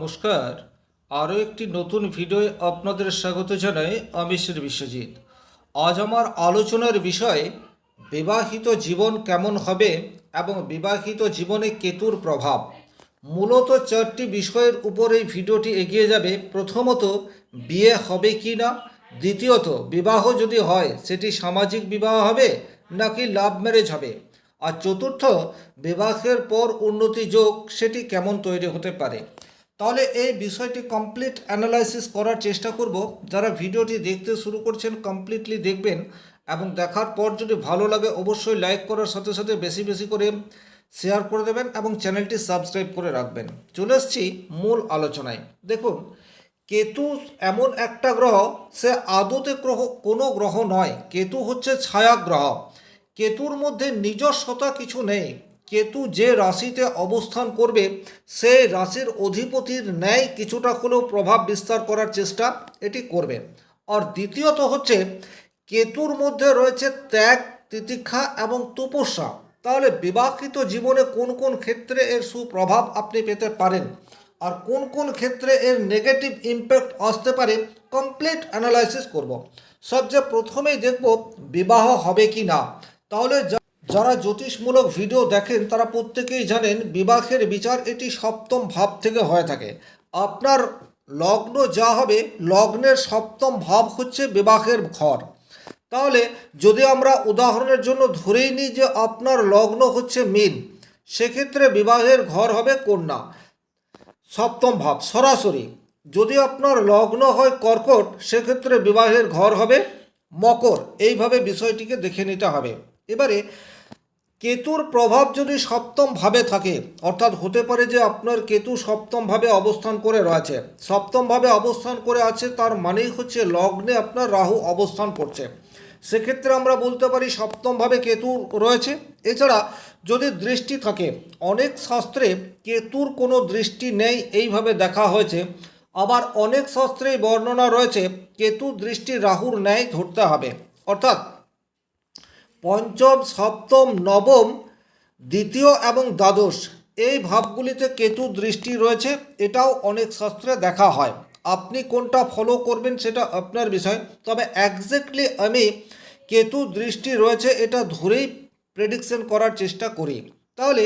নমস্কার। আরও একটি নতুন ভিডিও আপনাদের স্বাগত জানাই আমি শ্রী বিশ্বজিৎ। আজ আমার আলোচনার বিষয়, বিবাহিত জীবন কেমন হবে এবং বিবাহিত জীবনে কেতুর প্রভাব। মূলত চারটি বিষয়ের উপর এই ভিডিওটি এগিয়ে যাবে। প্রথমত, বিয়ে হবে কি না? দ্বিতীয়ত, বিবাহ যদি হয়, সেটি সামাজিক বিবাহ হবে নাকি লাভ ম্যারেজ হবে? আর চতুর্থ, বিবাহের পর উন্নতি যোগ, সেটি কেমন তৈরি হতে পারে? তাহলে এই বিষয়টি কমপ্লিট অ্যানালাইসিস করার চেষ্টা করব। যারা ভিডিওটি দেখতে শুরু করছেন কমপ্লিটলি দেখবেন এবং দেখার পর যদি ভালো লাগে, অবশ্যই লাইক করার সাথে সাথে বেশি বেশি করে শেয়ার করে দেবেন এবং চ্যানেলটি সাবস্ক্রাইব করে রাখবেন। চলে এসছি মূল আলোচনায়। দেখুন, কেতু এমন একটা গ্রহ, সে আদতে গ্রহ, কোনো গ্রহ নয়। কেতু হচ্ছে ছায়া গ্রহ কেতুর মধ্যে নিজস্বতা কিছু নেই। কেতু যে রাশিতে অবস্থান করবে সেই রাশির অধিপতির ন্যায় কিছুটা হলেও প্রভাব বিস্তার করার চেষ্টা এটি করবে। আর দ্বিতীয়ত হচ্ছে, কেতুর মধ্যে রয়েছে ত্যাগ, তিতিক্ষা এবং তপস্যা। তাহলে বিবাহিত জীবনে কোন কোন ক্ষেত্রে এর সুপ্রভাব আপনি পেতে পারেন? আর কোন কোন ক্ষেত্রে এর নেগেটিভ ইম্প্যাক্ট আসতে পারে? কমপ্লিট অ্যানালাইসিস করব। সবচেয়ে প্রথমেই দেখব, বিবাহ হবে কি না তাহলে যারা জ্যোতিষমূলক ভিডিও দেখেন, তারা প্রত্যেকেই জানেন বিবাহের বিচার এটি সপ্তম ভাব থেকে হয়ে থাকে। আপনার লগ্ন যা হবে, লগ্নের সপ্তম ভাব হচ্ছে বিবাহের ঘর। তাহলে যদি আমরা উদাহরণের জন্য ধরেই নিই যে আপনার লগ্ন হচ্ছে মিন, সেক্ষেত্রে বিবাহের ঘর হবে কন্যা। সপ্তম ভাব, সরাসরি। যদি আপনার লগ্ন হয় কর্কট, সেক্ষেত্রে বিবাহের ঘর হবে মকর। এইভাবে বিষয়টিকে দেখে নিতে হবে। এবারে কেতুর প্রভাব যদি সপ্তম ভাবে থাকে, অর্থাৎ হতে পারে যে আপনার কেতু সপ্তম ভাবে অবস্থান করে রয়েছে। সপ্তম ভাবে অবস্থান করে আছে, তার মানেই হচ্ছে লগ্নে আপনার রাহু অবস্থান করছে। সেক্ষেত্রে আমরা বলতে পারি সপ্তমভাবে কেতু রয়েছে। এছাড়া যদি দৃষ্টি থাকে, অনেক শাস্ত্রে কেতুর কোনো দৃষ্টি নেই, এইভাবে দেখা হয়েছে। আবার অনেক শাস্ত্রেই বর্ণনা রয়েছে, কেতু দৃষ্টি রাহুর ন্যায় ধরতে হবে। অর্থাৎ পঞ্চম, সপ্তম, নবম, দ্বিতীয় এবং দ্বাদশ। এই ভাবগুলিতে কেতু দৃষ্টি রয়েছে, এটাও অনেক শাস্ত্রে দেখা হয়। আপনি কোনটা ফলো করবেন সেটা আপনার বিষয়। তবে একজ্যাক্টলি আমি কেতু দৃষ্টি রয়েছে, এটা ধরেই প্রেডিকশন করার চেষ্টা করি। তাহলে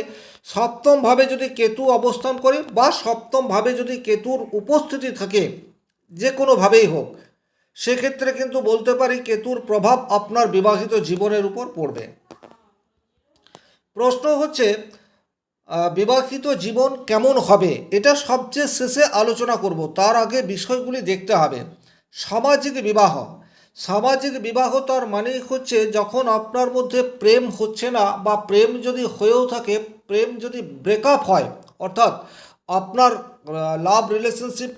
সপ্তমভাবে যদি কেতু অবস্থান করে বা সপ্তমভাবে যদি কেতুর উপস্থিতি থাকে, যে কোনোভাবেই হোক সেক্ষেত্রে কিন্তু বলতে পারি কেতুর প্রভাব আপনার বিবাহিত জীবনের উপর পড়বে। প্রশ্ন হচ্ছে বিবাহিত জীবন কেমন হবে? এটা সবচেয়ে শেষে আলোচনা করব। তার আগে বিষয়গুলি দেখতে হবে। সামাজিক বিবাহ। সামাজিক বিবাহ তার মানে হচ্ছে যখন আপনার মধ্যে প্রেম হচ্ছে না বা প্রেম যদি হয়েও থাকে, প্রেম যদি ব্রেকআপ হয়, অর্থাৎ আপনার লাভ রিলেশনশিপ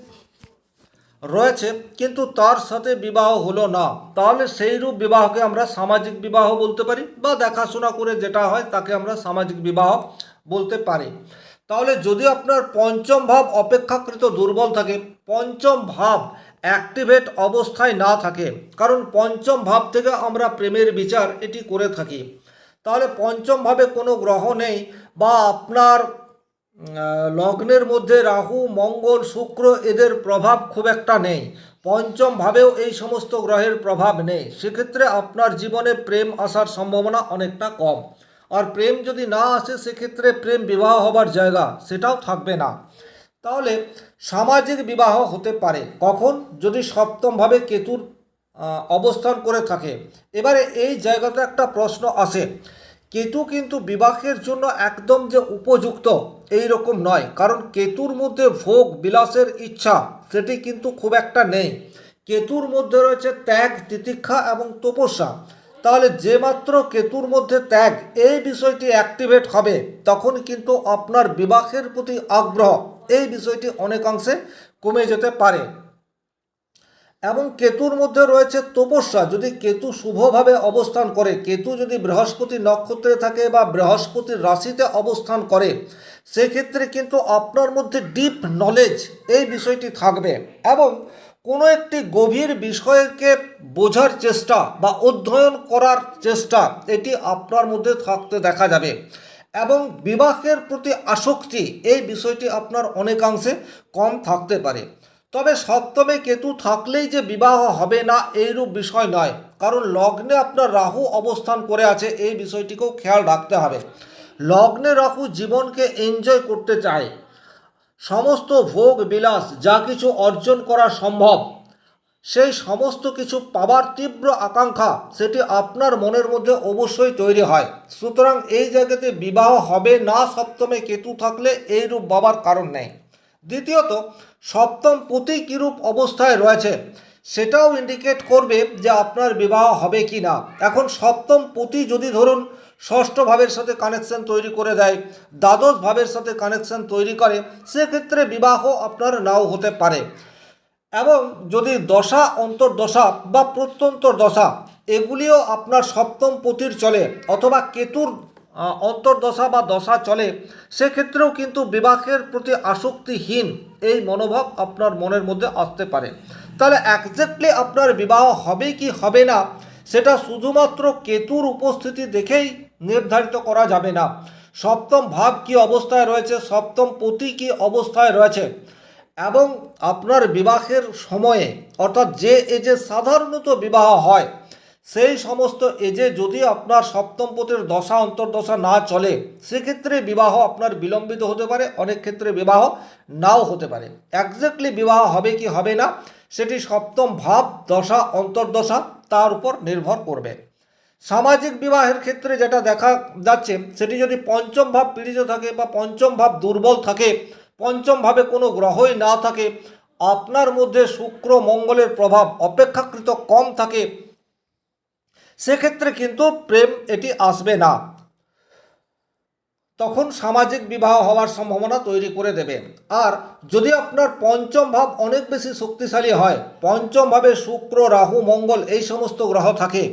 রয়েছে, কিন্তু তার সাথে বিবাহ হলো না। তাহলে সেই রূপ বিবাহকে আমরা সামাজিক বিবাহ বলতে পারি বা দেখাশোনা করে যেটা হয় তাকে আমরা সামাজিক বিবাহ বলতে পারি। তাহলে যদি আপনার পঞ্চম ভাব অপেক্ষাকৃত দুর্বল থাকে, পঞ্চম ভাব অ্যাক্টিভেট অবস্থায় না থাকে, কারণ পঞ্চম ভাব থেকে আমরা প্রেমের বিচার এটি করে থাকি। তাহলে পঞ্চমভাবে কোনো গ্রহ নেই বা আপনার লগ্নের মধ্যে রাহু, মঙ্গল, শুক্র এদের প্রভাব খুব একটা নেই। পঞ্চম ভাবেও এই সমস্ত গ্রহের প্রভাব নেই। সেক্ষেত্রে আপনার জীবনে প্রেম আসার সম্ভাবনা অনেকটা কম। আর প্রেম যদি না আসে, সেক্ষেত্রে প্রেম বিবাহ হবার জায়গা সেটাও থাকবে না। তাহলে সামাজিক বিবাহ হতে পারে। কখন? যদি সপ্তমভাবে কেতুর অবস্থান করে থাকে। এবারে এই জায়গাতে একটা প্রশ্ন আসে। কেতু কিন্তু বিবাহের জন্য একদম যে উপযুক্ত এই রকম নয়। কারণ কেতুর মধ্যে ভোগ বিলাসের ইচ্ছা, সেটি কিন্তু খুব একটা নেই। কেতুর মধ্যে রয়েছে ত্যাগ, তিতিক্ষা এবং তপস্যা। তাহলে যে মাত্র কেতুর মধ্যে ত্যাগ, এই বিষয়টি অ্যাক্টিভেট হবে, তখন কিন্তু আপনার বিবাহের প্রতি আগ্রহ, এই বিষয়টি অনেকাংশে কমে যেতে পারে। এবং কেতুর মধ্যে রয়েছে তপস্যা। যদি কেতু শুভভাবে অবস্থান করে, কেতু যদি বৃহস্পতি নক্ষত্রে থাকে বা বৃহস্পতির রাশিতে অবস্থান করে, সেক্ষেত্রে কিন্তু আপনার মধ্যে ডিপ নলেজ এই বিষয়টি থাকবে এবং কোনো একটি গভীর বিষয়কে বোঝার চেষ্টা বা অধ্যয়ন করার চেষ্টা, এটি আপনার মধ্যে থাকতে দেখা যাবে এবং বিবাহের প্রতি আসক্তি এই বিষয়টি আপনার অনেকাংশে কম থাকতে পারে। তবে সপ্তমে কেতু থাকলেই যে বিবাহ হবে না এইরূপ বিষয় নয়। কারণ লগ্নে আপনার রাহু অবস্থান করে আছে, এই বিষয়টিকেও খেয়াল রাখতে হবে। লগ্নে রাহু জীবনকে এনজয় করতে চায়। সমস্ত ভোগ, বিলাস, যা কিছু অর্জন করা সম্ভব, সেই সমস্ত কিছু পাবার তীব্র আকাঙ্ক্ষা, সেটি আপনার মনের মধ্যে অবশ্যই তৈরি হয়। সুতরাং এই জায়গাতে বিবাহ হবে না, সপ্তমে কেতু থাকলে এইরূপ বাবার কারণ নেই। দ্বিতীয়ত সপ্তম প্রতি কীরূপ অবস্থায় রয়েছে, সেটাও ইন্ডিকেট করবে যে আপনার বিবাহ হবে কি না। এখন সপ্তম পতি যদি ধরুন, ষষ্ঠ ভাবের সাথে কানেকশন তৈরি করে দেয়, দ্বাদশ ভাবের সাথে কানেকশন তৈরি করে, সেক্ষেত্রে বিবাহ আপনার নাও হতে পারে। এবং যদি দশা, অন্তর্দশা বা প্রত্যন্তর দশা এগুলিও আপনার সপ্তম পতির চলে, অথবা কেতুর অন্তর্দশা বা দশা চলে, সেক্ষেত্রেও কিন্তু বিবাহের প্রতি আসক্তিহীন এই মনোভাব আপনার মনের মধ্যে আসতে পারে। তাহলে একজ্যাক্টলি আপনার বিবাহ হবে কি হবে না, সেটা শুধুমাত্র কেতুর উপস্থিতি দেখেই নির্ধারিত করা যাবে না। সপ্তম ভাব কি অবস্থায় রয়েছে, সপ্তম পতি কি অবস্থায় রয়েছে, এবং আপনার বিবাহের সময়ে, অর্থাৎ যে এ যে সাধারণত বিবাহ হয় সেই সমস্ত এজে যদি আপনার সপ্তমপতির দশা, অন্তর্দশা না চলে, সেক্ষেত্রে বিবাহ আপনার বিলম্বিত হতে পারে, অনেক ক্ষেত্রে বিবাহ নাও হতে পারে। একজ্যাক্টলি বিবাহ হবে কি হবে না, সেটি সপ্তম ভাব, দশা, অন্তর্দশা, তার উপর নির্ভর করবে। সামাজিক বিবাহের ক্ষেত্রে যেটা দেখা যাচ্ছে, সেটি যদি পঞ্চম ভাব পীড়িত থাকে বা পঞ্চম ভাব দুর্বল থাকে, পঞ্চম ভাবে কোনো গ্রহই না থাকে, আপনার মধ্যে শুক্র মঙ্গলের প্রভাব অপেক্ষাকৃত কম থাকে সেক্ষেত্রে কিন্তু প্রেম এটি আসবে না। তখন সামাজিক বিবাহ হওয়ার সম্ভাবনা তৈরি করে দেবে। আর যদি আপনার পঞ্চম ভাব অনেক বেশি শক্তিশালী হয়, পঞ্চম ভাবে শুক্র, রাহু, মঙ্গল এই সমস্ত গ্রহ থাকে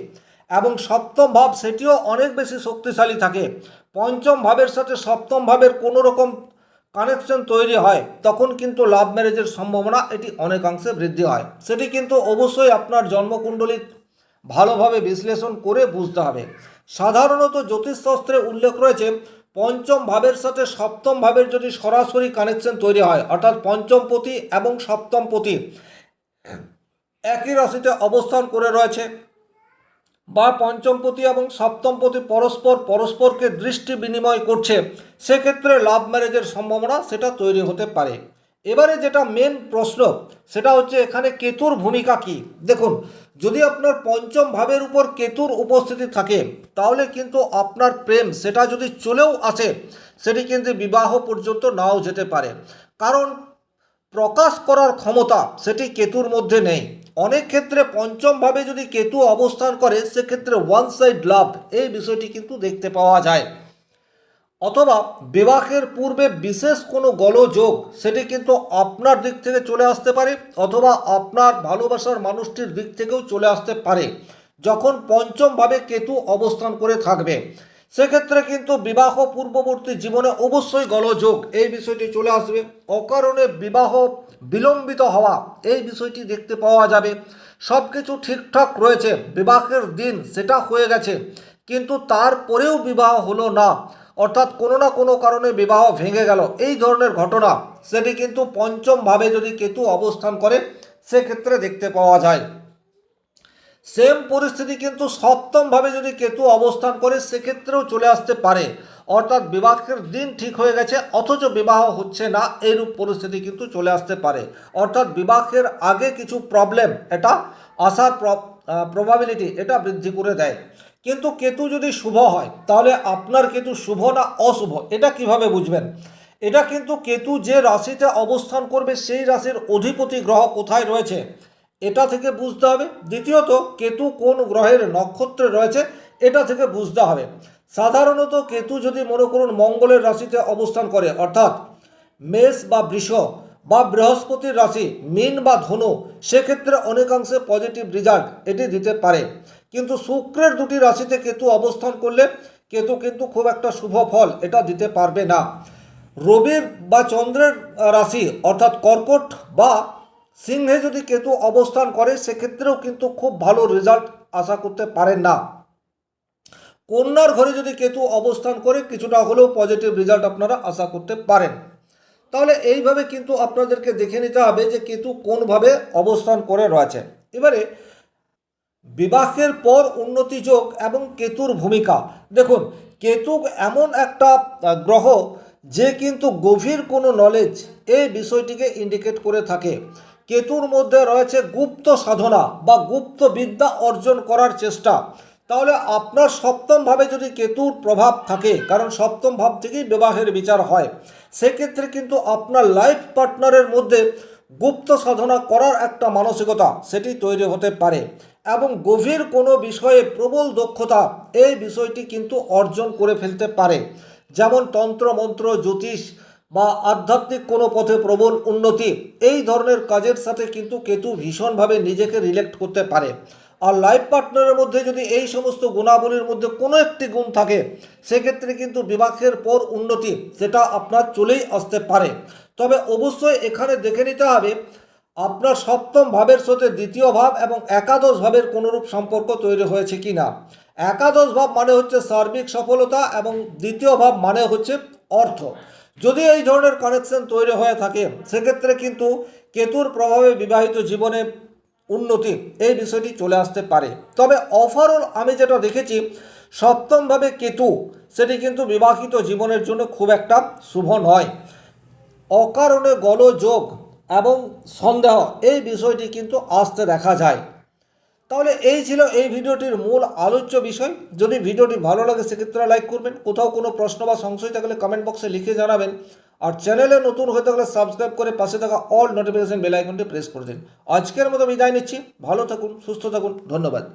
এবং সপ্তম ভাব সেটিও অনেক বেশি শক্তিশালী থাকে। পঞ্চম ভাবের সাথে সপ্তম ভাবের কোনো রকম কানেকশন তৈরি হয়, তখন কিন্তু লাভ ম্যারেজের সম্ভাবনা এটি অনেকাংশে বৃদ্ধি হয়। সেটি কিন্তু অবশ্যই আপনার জন্মকুণ্ডলী ভালোভাবে বিশ্লেষণ করে বুঝতে হবে। সাধারণত জ্যোতিষশাস্ত্রে উল্লেখ রয়েছে, পঞ্চম ভাবের সাথে সপ্তম ভাবের যদি সরাসরি কানেকশন তৈরি হয়, অর্থাৎ পঞ্চম পতি এবং সপ্তম পতি, একই রাশিতে অবস্থান করে রয়েছে। বা পঞ্চমপতি এবং সপ্তমপতি পরস্পর পরস্পরকে দৃষ্টি বিনিময় করছে, সেক্ষেত্রে লাভ ম্যারেজের সম্ভাবনা সেটা তৈরি হতে পারে। এবারে যেটা মেন প্রশ্ন, সেটা হচ্ছে এখানে কেতুর ভূমিকা কি? দেখুন, যদি আপনার পঞ্চম ভাবের উপর কেতুর উপস্থিতি থাকে, তাহলে কিন্তু আপনার প্রেম সেটা যদি চলেও আসে, সেটি কিন্তু বিবাহ পর্যন্ত নাও যেতে পারে। কারণ প্রকাশ করার ক্ষমতা সেটি কেতুর মধ্যে নেই। অনেক ক্ষেত্রে পঞ্চমভাবে যদি কেতু অবস্থান করে, সেক্ষেত্রে ওয়ান সাইড লাভ এই বিষয়টি কিন্তু দেখতে পাওয়া যায়। অথবা বিবাহের পূর্বে বিশেষ কোনো গলযোগ, সেটি কিন্তু আপনার দিক থেকে চলে আসতে পারে অথবা আপনার ভালোবাসার মানুষটির দিক থেকেও চলে আসতে পারে, যখন পঞ্চমভাবে কেতু অবস্থান করে থাকবে। সেক্ষেত্রে কিন্তু বিবাহ পূর্ববর্তী জীবনে অবশ্যই গলযোগ, এই বিষয়টি চলে আসবে। অকারণে বিবাহ বিলম্বিত হওয়া, এই বিষয়টি দেখতে পাওয়া যাবে। সব কিছু ঠিকঠাক রয়েছে, বিবাহের দিন সেটা হয়ে গেছে, কিন্তু তারপরেও বিবাহ হলো না। অর্থাৎ কোনো না কোনো কারণে বিবাহ ভেঙে গেল। এই ধরনের ঘটনা, সেটি কিন্তু পঞ্চমভাবে যদি কেতু অবস্থান করে, সেক্ষেত্রে দেখতে পাওয়া যায়। সেম পরিস্থিতি কিন্তু সপ্তমভাবে যদি কেতু অবস্থান করে, সেক্ষেত্রেও চলে আসতে পারে। অর্থাৎ বিবাহের দিন ঠিক হয়ে গেছে, অথচ বিবাহ হচ্ছে না, এইরূপ পরিস্থিতি কিন্তু চলে আসতে পারে। অর্থাৎ বিবাহের আগে কিছু প্রবলেম এটা আসার প্রবাবিলিটি এটা বৃদ্ধি করে দেয়। কিন্তু কেতু যদি শুভ হয়, তাহলে আপনার কেতু শুভ না অশুভ? এটা কীভাবে বুঝবেন? এটা কিন্তু কেতু যে রাশিতে অবস্থান করবে, সেই রাশির অধিপতি গ্রহ কোথায় রয়েছে? এটা থেকে বুঝতে হবে। দ্বিতীয়ত, কেতু কোন গ্রহের নক্ষত্রে রয়েছে, এটা থেকে বুঝতে হবে। সাধারণত কেতু যদি মনে করুন মঙ্গলের রাশিতে অবস্থান করে, অর্থাৎ মেষ বা বৃষ বা বৃহস্পতির রাশি, মীন বা ধনু, সেক্ষেত্রে অনেকাংশে পজিটিভ রেজাল্ট এটি দিতে পারে। কিন্তু শুক্রের দুটি রাশিতে কেতু অবস্থান করলে কেতু কিন্তু খুব একটা শুভ ফল এটা দিতে পারবে না। রবির বা চন্দ্রের রাশি অর্থাৎ কর্কট বা সিংহে যদি কেতু অবস্থান করে, সেক্ষেত্রেও কিন্তু খুব ভালো রেজাল্ট আশা করতে পারেন না। কন্যার ঘরে যদি কেতু অবস্থান করে, কিছুটা হলেও পজিটিভ রেজাল্ট আপনারা আশা করতে পারেন। তাহলে এইভাবে কিন্তু আপনাদেরকে দেখে নিতে হবে যে কেতু কোনভাবে অবস্থান করে রয়েছে। এবারে বিবাহের পর উন্নতি যোগ এবং কেতুর ভূমিকা। দেখুন, কেতু এমন একটা গ্রহ যে কিন্তু গভীর কোনো নলেজ এই বিষয়টিকে ইন্ডিকেট করে থাকে। কেতুর মধ্যে রয়েছে গুপ্ত সাধনা বা গুপ্ত বিদ্যা অর্জন করার চেষ্টা। তাহলে আপনার সপ্তমভাবে যদি কেতুর প্রভাব থাকে, কারণ সপ্তম ভাব থেকেই বিবাহের বিচার হয়, সেক্ষেত্রে কিন্তু আপনার লাইফ পার্টনারের মধ্যে গুপ্ত সাধনা করার একটা মানসিকতা সেটি তৈরি হতে পারে এবং গভীর কোনো বিষয়ে প্রবল দক্ষতা এই বিষয়টি কিন্তু অর্জন করে ফেলতে পারে। যেমন তন্ত্র, মন্ত্র, জ্যোতিষ বা আধ্যাত্মিক কোনো পথে প্রবল উন্নতি, এই ধরনের কাজের সাথে কিন্তু কেতু ভীষণভাবে নিজেকে রিলেক্ট করতে পারে। আর লাইফ পার্টনারের মধ্যে যদি এই সমস্ত গুণাবলীর মধ্যে কোনো একটি গুণ থাকে, সেক্ষেত্রে কিন্তু বিবাহের পর উন্নতি সেটা আপনার চলেই আসতে পারে। তবে অবশ্যই এখানে দেখে নিতে হবে, আপনার সপ্তম ভাবের সাথে দ্বিতীয় ভাব এবং একাদশ ভাবের কোনোরূপ সম্পর্ক তৈরি হয়েছে কি না একাদশ ভাব মানে হচ্ছে সার্বিক সফলতা এবং দ্বিতীয় ভাব মানে হচ্ছে অর্থ। যদি এই ধরনের কানেকশন তৈরি হয়ে থাকে, সেক্ষেত্রে কিন্তু কেতুর প্রভাবে বিবাহিত জীবনে উন্নতি এই বিষয়টি চলে আসতে পারে। তবে ওভারঅল আমি যেটা দেখেছি, সপ্তমভাবে কেতু, সেটি কিন্তু বিবাহিত জীবনের জন্য খুব একটা শুভ নয়। অকারণে গলযোগ এবং সন্দেহ, এই বিষয়টি কিন্তু আসতে দেখা যায়। তাহলে এই ছিল এই ভিডিওটির মূল আলোচ্য বিষয়। যদি ভিডিওটি ভালো লাগে, সেক্ষেত্রে লাইক করবেন। কোথাও কোনো প্রশ্ন বা সংশয় থাকলে কমেন্ট বক্সে লিখে জানাবেন। আর চ্যানেলে নতুন হয়ে থাকলে সাবস্ক্রাইব করে পাশে থাকা অল নোটিফিকেশন বেল আইকনটি প্রেস করে দিন। আজকের মতো বিদায় নিচ্ছি। ভালো থাকুন, সুস্থ থাকুন, ধন্যবাদ।